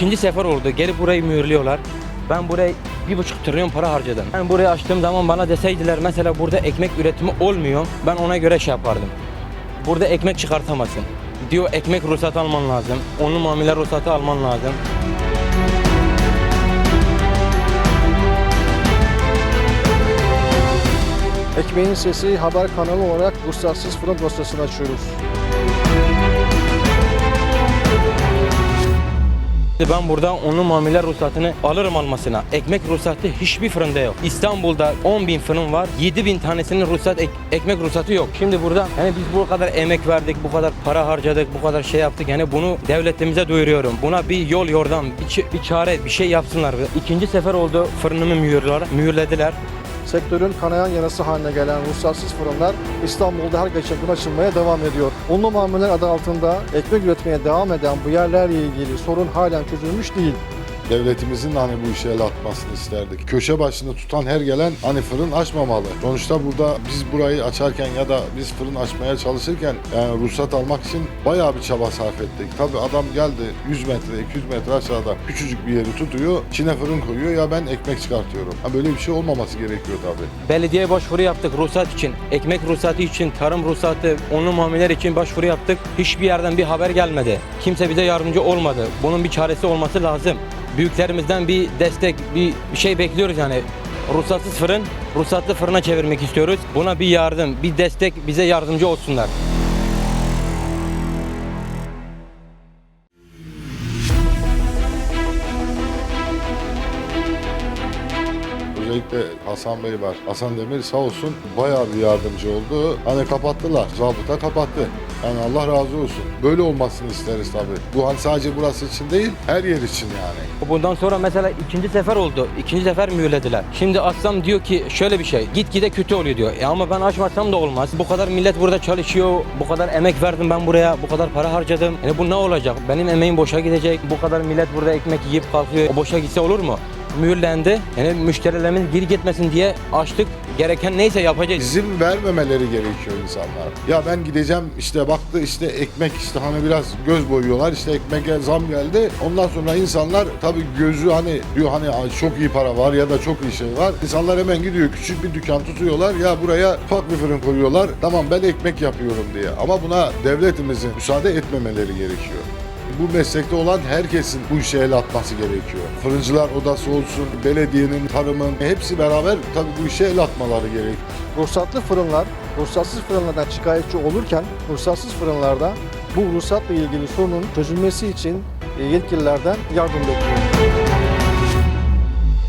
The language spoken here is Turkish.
İkinci sefer oldu. Gelip burayı mühürlüyorlar. Ben buraya bir buçuk trilyon para harcadım. Ben burayı açtığım zaman bana deseydiler mesela burada ekmek üretimi olmuyor. Ben ona göre şey yapardım. Burada ekmek çıkartamazsın. Diyor ekmek ruhsatı alman lazım. Onun mamule ruhsatı alman lazım. Ekmeğin Sesi haber kanalı olarak ruhsatsız fırın dosyasını açıyoruz. Ben burada onun mamule ruhsatını alırım almasına. Ekmek ruhsatı hiçbir fırında yok. İstanbul'da 10 bin fırın var. 7 bin tanesinin ruhsat ek- ekmek ruhsatı yok. Şimdi burada hani biz bu kadar emek verdik, bu kadar para harcadık, bu kadar şey yaptık. Yani bunu devletimize duyuruyorum. Buna bir yol yordam, bir, bir çare, bir şey yapsınlar. İkinci sefer oldu fırınımı mühürler, mühürlediler. Sektörün kanayan yarası haline gelen ruhsatsız fırınlar İstanbul'da her geçen gün açılmaya devam ediyor. Unlu mamuller adı altında ekmek üretmeye devam eden bu yerlerle ilgili sorun halen çözülmüş değil. Devletimizin de hani bu işe el atmasını isterdik. Köşe başında tutan her gelen hani fırın açmamalı. Sonuçta burada biz burayı açarken ya da biz fırın açmaya çalışırken yani ruhsat almak için bayağı bir çaba sarf ettik. Tabi adam geldi 100 metre 200 metre aşağıda küçücük bir yeri tutuyor. içine fırın koyuyor ya ben ekmek çıkartıyorum. Ha böyle bir şey olmaması gerekiyor tabi. Belediyeye başvuru yaptık ruhsat için. Ekmek ruhsatı için, tarım ruhsatı, onun mamuller için başvuru yaptık. Hiçbir yerden bir haber gelmedi. Kimse bize yardımcı olmadı. Bunun bir çaresi olması lazım. Büyüklerimizden bir destek, bir şey bekliyoruz yani. Ruhsatsız fırın, ruhsatlı fırına çevirmek istiyoruz. Buna bir yardım, bir destek bize yardımcı olsunlar. Özellikle Hasan Bey var. Hasan Demir sağ olsun bayağı bir yardımcı oldu. Hani kapattılar. Zabıta kapattı. Yani Allah razı olsun. Böyle olmasını isteriz tabii. Bu hani sadece burası için değil, her yer için yani. Bundan sonra mesela ikinci sefer oldu. İkinci sefer mühürlediler. Şimdi açsam diyor ki şöyle bir şey. Gitgide kötü oluyor diyor. E ama ben açmasam da olmaz. Bu kadar millet burada çalışıyor. Bu kadar emek verdim ben buraya. Bu kadar para harcadım. Yani bu ne olacak? Benim emeğim boşa gidecek. Bu kadar millet burada ekmek yiyip kalkıyor. O boşa gitse olur mu? Mühürlendi. Yani müşterilerimiz geri gitmesin diye açtık. Gereken neyse yapacağız. İzin vermemeleri gerekiyor insanlar. Ya ben gideceğim işte baktı işte ekmek işte hani biraz göz boyuyorlar işte ekmeğe zam geldi. Ondan sonra insanlar tabii gözü hani diyor hani "Ay çok iyi para var ya da çok iyi şey var. İnsanlar hemen gidiyor küçük bir dükkan tutuyorlar ya buraya ufak bir fırın koyuyorlar. Tamam ben ekmek yapıyorum diye. Ama buna devletimizin müsaade etmemeleri gerekiyor. Bu meslekte olan herkesin bu işe el atması gerekiyor. Fırıncılar odası olsun, belediyenin, tarımın hepsi beraber tabii bu işe el atmaları gerekiyor. Ruhsatlı fırınlar, ruhsatsız fırınlardan şikayetçi olurken ruhsatsız fırınlarda bu ruhsatla ilgili sorunun çözülmesi için e, yetkililerden yardım bekliyor.